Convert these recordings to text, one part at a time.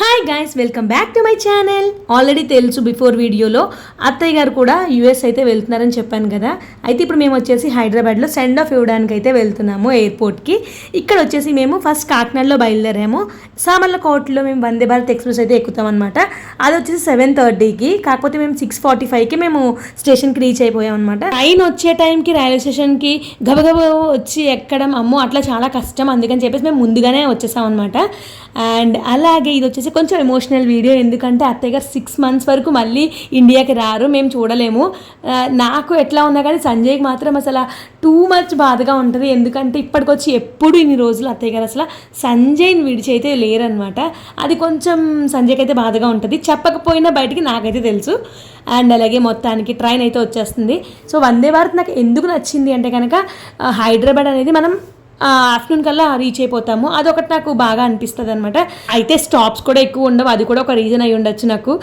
Hi guys welcome back to my channel already తెలుసు before వీడియోలో అత్తయ్య గారు కూడా యూఎస్ అయితే వెళ్తున్నారని చెప్పాను కదా. అయితే ఇప్పుడు మేము వచ్చేసి హైదరాబాద్లో సెండ్ ఆఫ్ ఇవ్వడానికి అయితే వెళ్తున్నాము ఎయిర్పోర్ట్కి ఇక్కడ వచ్చేసి మేము ఫస్ట్ కాకినాడలో బయలుదేరాము. సామర్లకోటలో మేము వందే భారత్ ఎక్స్ప్రెస్ అయితే ఎక్కుతాం అనమాట అది వచ్చేసి సెవెన్ థర్టీకి కాకపోతే మేము సిక్స్ ఫార్టీ ఫైవ్కి మేము స్టేషన్కి రీచ్ అయిపోయాం అనమాట ట్రైన్ వచ్చే టైంకి రైల్వే స్టేషన్కి గబగబ వచ్చి ఎక్కడం అమ్మో అట్లా చాలా కష్టం. అందుకని చెప్పేసి మేము ముందుగానే వచ్చేసాం అనమాట అండ్ అలాగే ఇది వచ్చేసి కొంచెం ఎమోషనల్ వీడియో ఎందుకంటే అత్తయ్య గారు సిక్స్ మంత్స్ వరకు మళ్ళీ ఇండియాకి రారు. మేము చూడలేము. నాకు ఎట్లా ఉన్నా కానీ సంజయ్కి మాత్రం అసలు టూ మచ్ బాధగా ఉంటుంది. ఎందుకంటే ఇప్పటికొచ్చి ఎప్పుడు ఇన్ని రోజులు అత్తయ్య గారు అసలు సంజయ్ని విడిచి అయితే లేరనమాట అది కొంచెం సంజయ్కి అయితే బాధగా ఉంటుంది. చెప్పకపోయినా బయటికి నాకైతే తెలుసు. అండ్ అలాగే మొత్తానికి ట్రైన్ అయితే వచ్చేస్తుంది. సో వందే భారత్ నాకు ఎందుకు నచ్చింది అంటే కనుక హైదరాబాద్ అనేది మనం ఆఫ్టర్నూన్ కల్లా రీచ్ అయిపోతాము. అదొకటి నాకు బాగా అనిపిస్తుంది అనమాట అయితే స్టాప్స్ కూడా ఎక్కువ ఉండవు. అది కూడా ఒక రీజన్ అయి ఉండొచ్చు నాకు.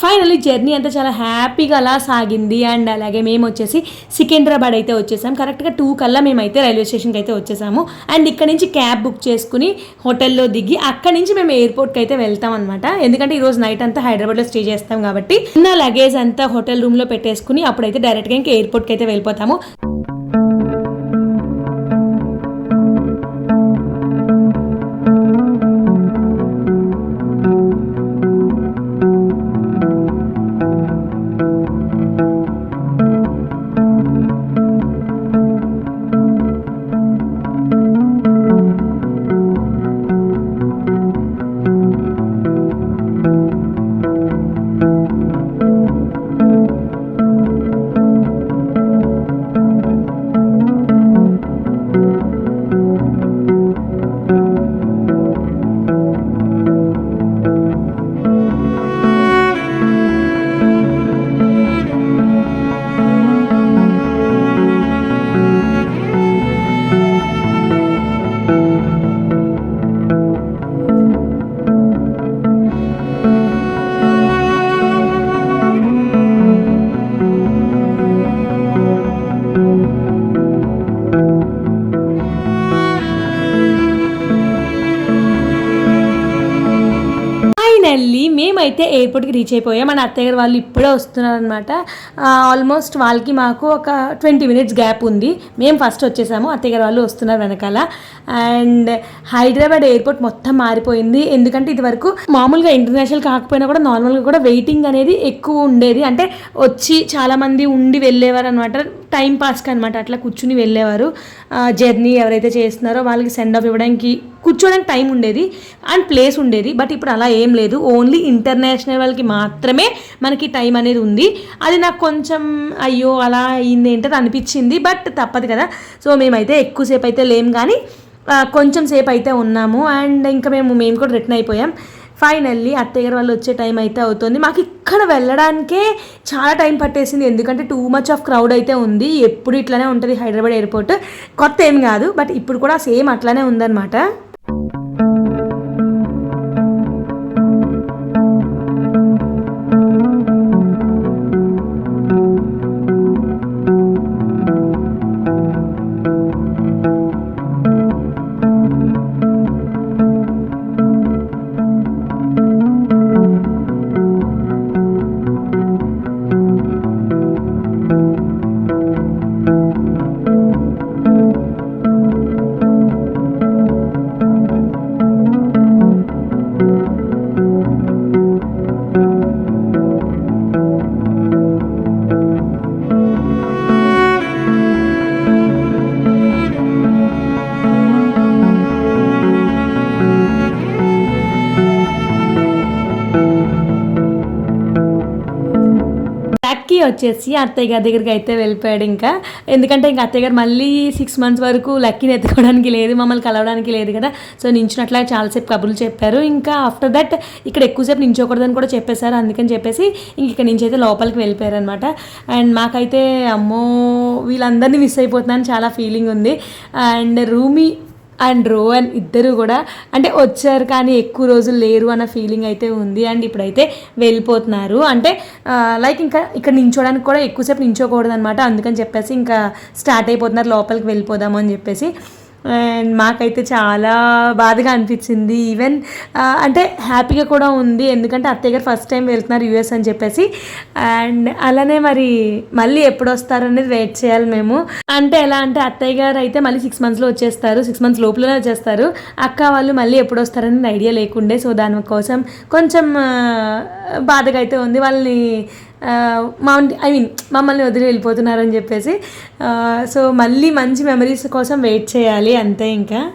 ఫైనల్లీ జర్నీ అంతా చాలా హ్యాపీగా అలా సాగింది అండ్ అలాగే మేము వచ్చేసి సికింద్రాబాద్ అయితే వచ్చేసాం. కరెక్ట్గా టూ కల్లా మేమైతే రైల్వే స్టేషన్కి అయితే వచ్చేసాము. అండ్ ఇక్కడ నుంచి క్యాబ్ బుక్ చేసుకుని హోటల్లో దిగి అక్కడ నుంచి మేము ఎయిర్పోర్ట్కి అయితే వెళ్తాం అనమాట ఎందుకంటే ఈరోజు నైట్ అంతా హైదరాబాద్లో స్టే చేస్తాం కాబట్టి. నా లగేజ్ అంతా హోటల్ రూమ్లో పెట్టేసుకుని అప్పుడైతే డైరెక్ట్గా ఇంకా ఎయిర్పోర్ట్కి అయితే వెళ్ళిపోతాము. వెళ్ళి మేమైతే ఎయిర్పోర్ట్కి రీచ్ అయిపోయాం. మన అత్తయ్య గారు వాళ్ళు ఇప్పుడే వస్తున్నారనమాట ఆల్మోస్ట్ వాళ్ళకి మాకు ఒక ట్వంటీ మినిట్స్ గ్యాప్ ఉంది. మేము ఫస్ట్ వచ్చేసాము. అత్తయ్య గారు వాళ్ళు వస్తున్నారు వెనకాల. అండ్ హైదరాబాద్ ఎయిర్పోర్ట్ మొత్తం మారిపోయింది. ఎందుకంటే ఇది వరకు మామూలుగా ఇంటర్నేషనల్ కాకపోయినా కూడా నార్మల్గా కూడా వెయిటింగ్ అనేది ఎక్కువ ఉండేది. అంటే వచ్చి చాలామంది ఉండి వెళ్ళేవారు అనమాట టైం పాస్కి అనమాట అట్లా కూర్చుని వెళ్ళేవారు. జర్నీ ఎవరైతే చేస్తున్నారో వాళ్ళకి సెండ్ ఆఫ్ ఇవ్వడానికి కూర్చోడానికి టైం ఉండేది అండ్ ప్లేస్ ఉండేది బట్ ఇప్పుడు అలా ఏం లేదు. ఓన్లీ ఇంటర్నేషనల్ వాళ్ళకి మాత్రమే మనకి టైం అనేది ఉంది. అది నాకు కొంచెం అయ్యో అలా అయింది ఏంటది అనిపించింది బట్ తప్పదు కదా. సో మేమైతే ఎక్కువసేపు అయితే లేం కానీ కొంచెం సేపు అయితే ఉన్నాము. అండ్ ఇంకా మేము మేము కూడా రిటర్న్ అయిపోయాం. ఫైనల్లీ అత్తయ్య గారు వాళ్ళు వచ్చే టైం అయితే అవుతుంది. మాకు ఇక్కడ వెళ్ళడానికే చాలా టైం పట్టేసింది. ఎందుకంటే టూ మచ్ ఆఫ్ క్రౌడ్ అయితే ఉంది. ఎప్పుడు ఇట్లానే ఉంటుంది హైదరాబాద్ ఎయిర్పోర్ట్. కొత్త ఏం కాదు బట్ ఇప్పుడు కూడా సేమ్ అట్లానే ఉందన్నమాట. వచ్చేసి అత్తయ్య గారి దగ్గరికి అయితే వెళ్ళిపోయాడు ఇంకా. ఎందుకంటే ఇంకా అత్తయ్య గారు మళ్ళీ సిక్స్ మంత్స్ వరకు లక్కీని ఎత్తుకోవడానికి లేదు మమ్మల్ని కలవడానికి లేదు కదా. సో నించున్నట్లా చాలాసేపు కబుర్లు చెప్పారు. ఇంకా ఆఫ్టర్ దట్ ఇక్కడ ఎక్కువసేపు నించోకూడదని కూడా చెప్పేశారు. అందుకని చెప్పేసి ఇంక ఇక్కడ నుంచి అయితే లోపలికి వెళ్ళిపోయారు అనమాట అండ్ మాకైతే అమ్మో వీళ్ళందరినీ మిస్ అయిపోతున్నాను. చాలా ఫీలింగ్ ఉంది. అండ్ రూమీ అండ్ రోహన్ ఇద్దరు కూడా అంటే వచ్చారు కానీ ఎక్కువ రోజులు లేరు అన్న ఫీలింగ్ అయితే ఉంది. అండ్ ఇప్పుడైతే వెళ్ళిపోతున్నారు. అంటే లైక్ ఇంకా ఇక్కడ నించోడానికి కూడా ఎక్కువసేపు నించోకూడదు అనమాట అందుకని చెప్పేసి ఇంకా స్టార్ట్ అయిపోతున్నారు. లోపలికి వెళ్ళిపోదాము అని చెప్పేసి. అండ్ మాకైతే చాలా బాధగా అనిపించింది. ఈవెన్ అంటే హ్యాపీగా కూడా ఉంది. ఎందుకంటే అత్తయ్య గారు ఫస్ట్ టైం వెళ్తున్నారు యూఎస్ అని చెప్పేసి. అండ్ అలానే మరి మళ్ళీ ఎప్పుడు వస్తారనేది వెయిట్ చేయాలి మేము. అంటే ఎలా అంటే అత్తయ్య గారు అయితే మళ్ళీ సిక్స్ మంత్స్లో వచ్చేస్తారు. సిక్స్ మంత్స్ లోపలనే వచ్చేస్తారు. అక్క వాళ్ళు మళ్ళీ ఎప్పుడు వస్తారనేది ఐడియా లేకుండే. సో దానికోసం కొంచెం బాధగా అయితే ఉంది. వాళ్ళని మా ఐ మీన్ మమ్మల్ని వదిలి వెళ్ళిపోతున్నారని చెప్పేసి. సో మళ్ళీ మంచి మెమరీస్ కోసం వెయిట్ చేయాలి అంతే ఇంకా.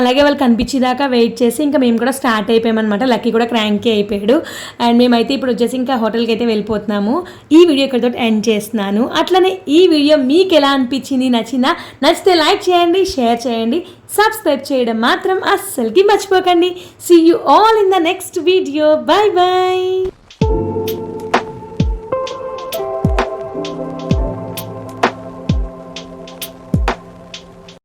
అలాగే వాళ్ళు కనిపించేదాకా వెయిట్ చేసి ఇంకా మేము కూడా స్టార్ట్ అయిపోయామన్నమాట. లక్కీ కూడా క్రాంకీ అయిపోయాడు. అండ్ మేమైతే ఇప్పుడు వచ్చేసి ఇంకా హోటల్కి అయితే వెళ్ళిపోతున్నాము. ఈ వీడియో ఇక్కడితో ఎండ్ చేస్తున్నాను. అట్లనే ఈ వీడియో మీకు ఎలా అనిపించింది నచ్చిందా? నచ్చితే లైక్ చేయండి షేర్ చేయండి సబ్స్క్రైబ్ చేయడం మాత్రం అస్సలకి మర్చిపోకండి. See you all in the next video bye bye